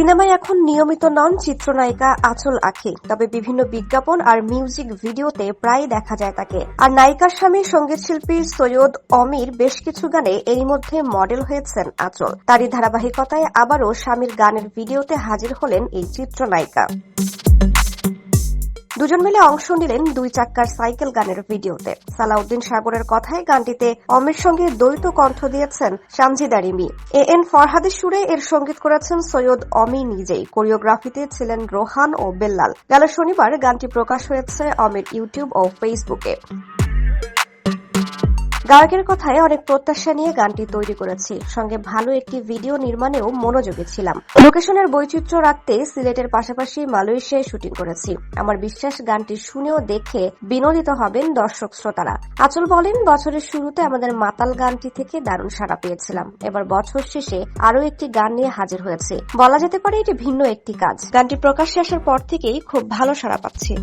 সিনেমায় এখন নিয়মিত নন চিত্রনায়িকা আচল আখি, তবে বিভিন্ন বিজ্ঞাপন আর মিউজিক ভিডিওতে প্রায় দেখা যায় তাকে। আর নায়িকার স্বামী সংগীত শিল্পী সৈয়দ অমির বেশ কিছু গানে এরই মধ্যে মডেল হয়েছেন আচল। তারই ধারাবাহিকতায় আবারও স্বামীর গানের ভিডিওতে হাজির হলেন এই চিত্রনায়িকা। দুজন মিলে অংশ নিলেন দুই চাক্কার সাইকেল গানের ভিডিওতে। সালাউদ্দিন সাগরের কথায় গানটিতে অমির সঙ্গে দ্বৈত কণ্ঠ দিয়েছেন সানজিদা রিমি এ এন ফরহাদের সুরে এর সংগীত করেছেন সৈয়দ অমি নিজেই। কোরিওগ্রাফিতে ছিলেন রোহান ও বেল্লাল। গেল শনিবার গানটি প্রকাশ হয়েছে অমির ইউটিউব ও ফেসবুকে। গায়কের কথায় অনেক প্রত্যাশা নিয়ে গানটি তৈরি করেছি। সঙ্গে ভালো একটি ভিডিও নির্মাণেও মনোযোগী ছিলাম। লোকেশনের বৈচিত্র্য রাখতে সিলেটের পাশাপাশি মালয়েশিয়ায় শুটিং করেছি। আমার বিশ্বাস, গানটি শুনেও দেখে বিনোদিত হবেন দর্শক শ্রোতারা। আচল বলেন, বছরের শুরুতে আমাদের মাতাল গানটি থেকে দারুণ সাড়া পেয়েছিলাম। এবার বছর শেষে আরও একটি গান নিয়ে হাজির হয়েছে। বলা যেতে পারে এটি ভিন্ন একটি কাজ। গানটি প্রকাশ্যে আসার পর থেকেই খুব ভালো সাড়া পাচ্ছে।